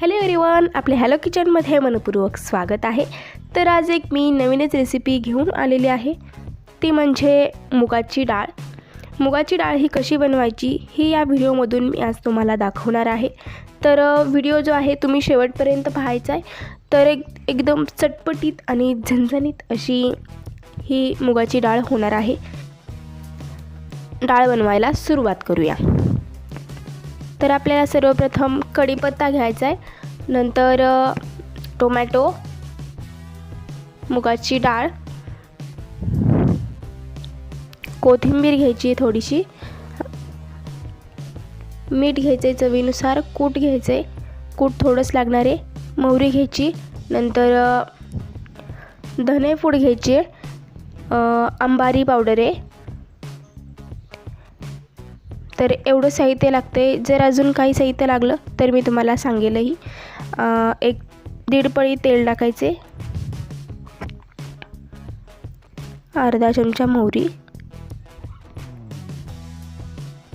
Hello everyone आपल्या hello किचनमध्ये मनपूर्वक स्वागत आहे. तर आज एक मी नवीनच रेसिपी घेऊन आलेली आहे. ती म्हणजे मुगाची डाळ. मुगाची डाळ ही कशी बनवायची ही या व्हिडिओमधून मी आज तुम्हाला दाखवणार आहे. तर व्हिडिओ जो आहे तुम्ही शेवटपर्यंत पाहायचा आहे. तर एक एकदम चटपटीत आणि झणझणीत अशी ही मुगाची डाळ होणार आहे. डाळ बनवायला सुरुवात करूया. तर आपल्याला सर्वप्रथम कढीपत्ता घ्यायचा आहे. नंतर टोमॅटो मुगाची डाळ कोथिंबीर घ्यायची आहे थोडीशी. मीठ घ्यायचं आहे चवीनुसार कूट घ्यायचं आहे कूट थोडंच लागणार आहे. मोहरी घ्यायची. नंतर धने धनेपूड घ्यायची आहे. अंबारी पावडर आहे. तर एवढं साहित्य लागते जर अजून काही साहित्य लागलं तर मी तुम्हाला सांगेलही. एक दीड पळी तेल टाकायचे. अर्धा चमचा मोहरी.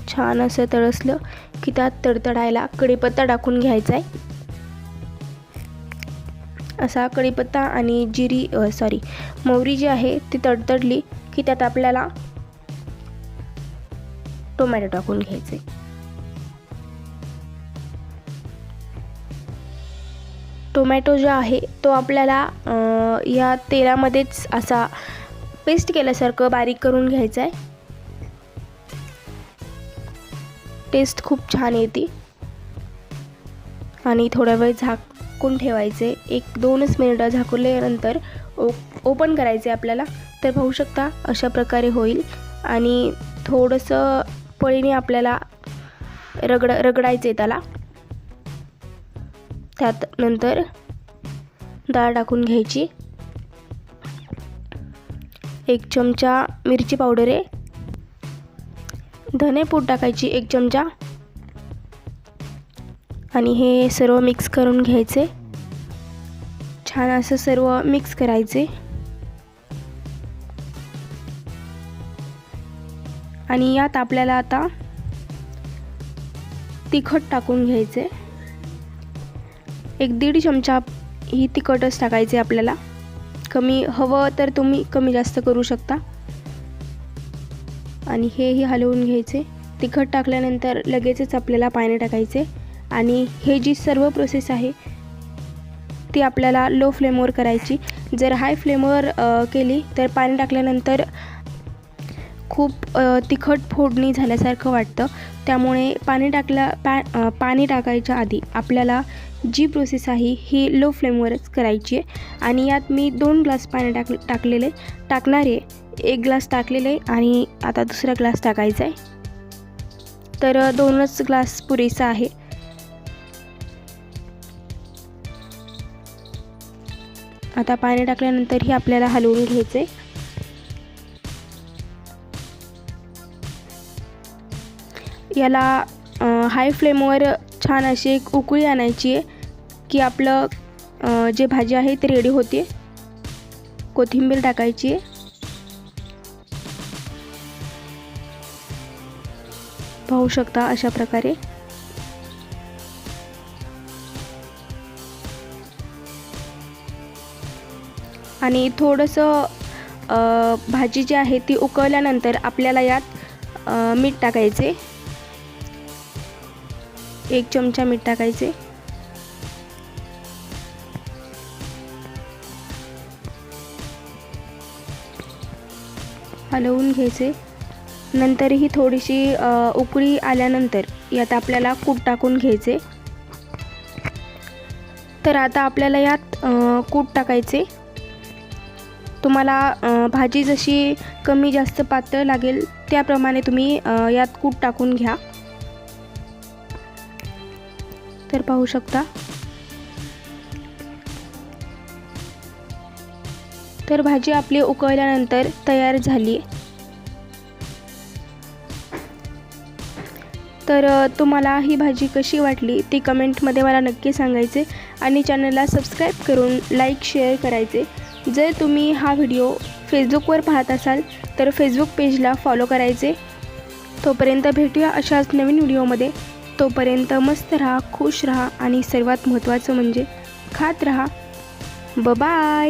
छान असं तळसलं की त्यात तडतडायला कढीपत्ता टाकून घ्यायचा आहे असा कढीपत्ता आणि जिरी सॉरी मोहरी जी आहे ती तडतडली की त्यात आपल्याला टोमॅटो टाकून घ्यायचे. टोमॅटो जो आहे तो आपल्याला या तेलामध्येच असा पेस्ट केल्यासारखं बारीक करून घ्यायचा आहे टेस्ट खूप छान येते. आणि थोडा वेळ झाकून ठेवायचे. एक दोनच मिनिटं झाकल्यानंतर ओ ओपन करायचे आपल्याला. तर पाहू शकता अशा प्रकारे होईल. आणि थोडंसं पळीने आपल्याला रगड रगडायचं आहे त्याला. त्यात नंतर डाळ टाकून घ्यायची. एक चमचा मिरची पावडर आहे. धनेपूड टाकायची एक चमचा. आणि हे सर्व मिक्स करून घ्यायचे. छान असं सर्व मिक्स करायचे. आणि यात आपल्याला आता तिखट टाकून घ्यायचे. एक दीड चमचा ही तिखटच टाकायचे आपल्याला. कमी हवं तर तुम्ही कमी जास्त करू शकता. आणि हेही हलवून घ्यायचे. तिखट टाकल्यानंतर लगेचच आपल्याला पाणी टाकायचे. आणि हे जी सर्व प्रोसेस आहे ती आपल्याला लो फ्लेमवर करायची. जर हाय फ्लेमवर केली तर पाणी टाकल्यानंतर खूप तिखट फोडणी झाल्यासारखं वाटतं. त्यामुळे पाणी टाकल्या पा पाणी टाकायच्या आधी आपल्याला जी प्रोसेस आहे ही लो फ्लेमवरच करायची आहे. आणि यात मी दोन ग्लास पाणी टाक टाकलेले टाकणार आहे एक ग्लास टाकलेले आणि आता दुसरा ग्लास टाकायचा आहे. तर दोनच ग्लास पुरेसा आहे. आता पाणी टाकल्यानंतरही आपल्याला हलवून घ्यायचं आहे ह्याला हाय फ्लेमवर छान अशी एक उकळी आणायची आहे की आपलं जे भाजी आहे ती रेडी होते. कोथिंबीर टाकायची आहे. पाहू शकता अशा प्रकारे. आणि थोडंसं भाजी जी आहे ती उकळल्यानंतर आपल्याला यात मीठ टाकायचे. एक चमचा मीठ टाकायचे. हलवून घ्यायचे. नंतरही थोडीशी उकळी आल्यानंतर यात आपल्याला कूट टाकून घ्यायचे. तर आता आपल्याला यात कूट टाकायचे. तुम्हाला भाजी जशी कमी जास्त पातळ लागेल त्याप्रमाणे तुम्ही यात कूट टाकून घ्या. तर पाहू शकता. तर भाजी आपली उकळल्यानंतर तयार झाली. तर तुम्हाला ही भाजी कशी वाटली ती कमेंटमध्ये मला नक्की सांगायचे आणि चॅनलला सबस्क्राईब करून लाईक शेअर करायचे. जर तुम्ही हा व्हिडिओ फेसबुकवर पाहत असाल तर फेसबुक पेजला फॉलो करायचे. तोपर्यंत भेटूया अशाच नवीन व्हिडिओमध्ये. तोपर्यंत मस्त राहा खुश राहा आणि सर्वात महत्त्वाचं म्हणजे खात राहा. बाय